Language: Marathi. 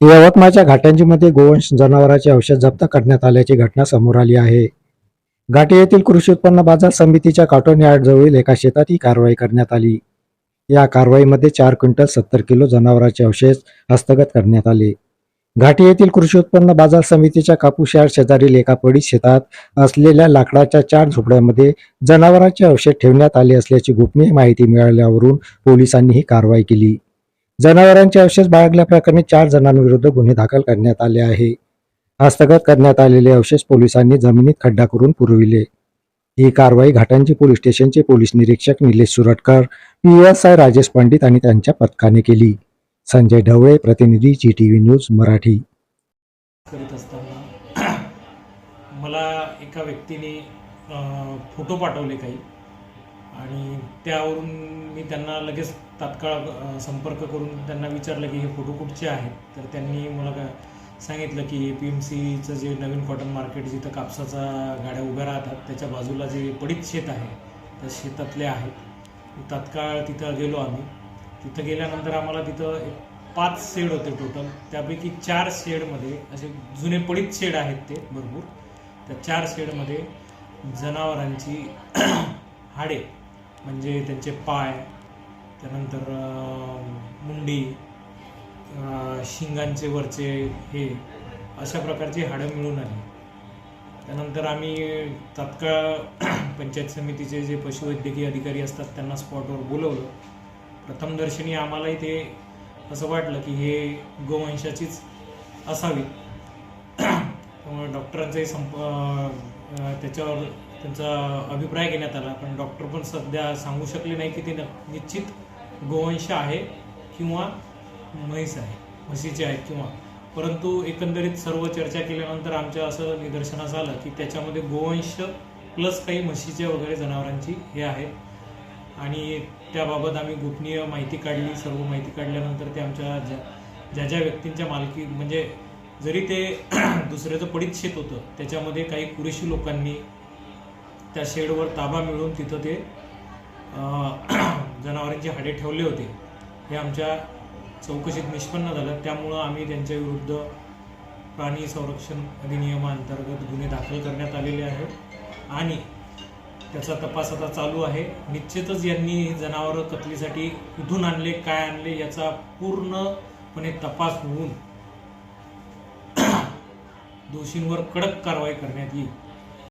यवतमाळच्या घाटंजीमध्ये गोवंश जनावरांचे औषध जप्त करण्यात आल्याची घटना समोर आली आहे. घाटी येथील कृषी उत्पन्न बाजार समितीच्या काटोन यार्डजवळील एका शेतात ही कारवाई करण्यात आली. या कारवाईमध्ये चार क्विंटल सत्तर किलो जनावरांचे अवशेष हस्तगत करण्यात आले. घाटी येथील कृषी उत्पन्न बाजार समितीच्या कापूस यार्ड शेजारील एका पडी शेतात असलेल्या लाकडाच्या चार झोपड्यामध्ये जनावरांचे अवशेष ठेवण्यात आले असल्याची गोपनीय माहिती मिळाल्यावरून पोलिसांनी ही कारवाई केली. जनावरांचे अवशेष बाळगल्याप्रकरणी चार जणांविरुद्ध गुन्हे दाखल करण्यात आले आहे. हस्तगत करण्यात आलेले अवशेष पोलिसांनी जमिनीत खड्डा करून पुरविले. ही कारवाई घाटांची पोलीस स्टेशनचे पोलीस निरीक्षक Nilesh Suratkar P S I Rajesh Pandit आणि त्यांच्या पथकाने केली. संजय ढवळे प्रतिनिधी G T V news Marathi. करीत असताना मला एका व्यक्तीने फोटो पाठवले काही. आणि त्यावरून मी त्यांना लगेच तात्काळ संपर्क करून त्यांना विचारलं की हे फोटो कुठचे आहेत? तर त्यांनी मला का सांगितलं की ए पी एम सीचं जे नवीन कॉटन मार्केट जिथं कापसाचा गाड्या उभ्या राहतात त्याच्या बाजूला जे पडीत शेत आहे त्या शेतातले आहेत. तात्काळ तिथं गेलो आम्ही. तिथं गेल्यानंतर आम्हाला तिथं एक पाच शेड होते टोटल त्यापैकी चार शेडमध्ये असे जुने पडीत शेड आहेत ते भरपूर. त्या चार शेडमध्ये जनावरांची हाडे म्हणजे त्यांचे पाय त्यानंतर मुंडी शिंगांचे वरचे हे अशा प्रकारची हाडं मिळून आली. त्यानंतर आम्ही तात्काळ पंचायत समितीचे जे पशुवैद्यकीय अधिकारी असतात त्यांना स्पॉटवर बोलवलं. प्रथमदर्शनी आम्हालाही ते असं वाटलं की हे गोवंशाचीच असावी. त्यामुळे डॉक्टरांचाही संप त्याच्यावर त्यांचा अभिप्राय घेण्यात आला. पण डॉक्टर पण सध्या सांगू शकले नाही की ते निश्चित गोवंश आहे किंवा म्हैस आहे म्हशीचे आहे किंवा. परंतु एकंदरीत सर्व चर्चा केल्यानंतर आमच्या असं निदर्शनास आलं की त्याच्यामध्ये गोवंश प्लस काही म्हशीचे वगैरे जनावरांची हे आहे. आणि त्याबाबत आम्ही गोपनीय माहिती काढली सर्व माहिती काढल्यानंतर ते आमच्या ज्या ज्या ज्या व्यक्तींच्या मालकी म्हणजे जरी ते दुसऱ्याचं पडीत शेत होतं त्याच्यामध्ये काही कुरेशी लोकांनी त्या शेडवर ताबा मिळवून तिथं ते जनावरांचे जनावरांची हाडे ठेवले होते. हे आमच्या चौकशीत निष्पन्न झालं. त्यामुळं आम्ही त्यांच्या विरुद्ध प्राणी संरक्षण अधिनियमाअंतर्गत गुन्हे दाखल करण्यात आलेले आहेत आणि त्याचा तपास आता चालू आहे. निश्चितच यांनी जनावरं कतलीसाठी कुठून आणले काय आणले याचा पूर्णपणे तपास होऊन दोषींवर कडक कारवाई करण्यात येईल.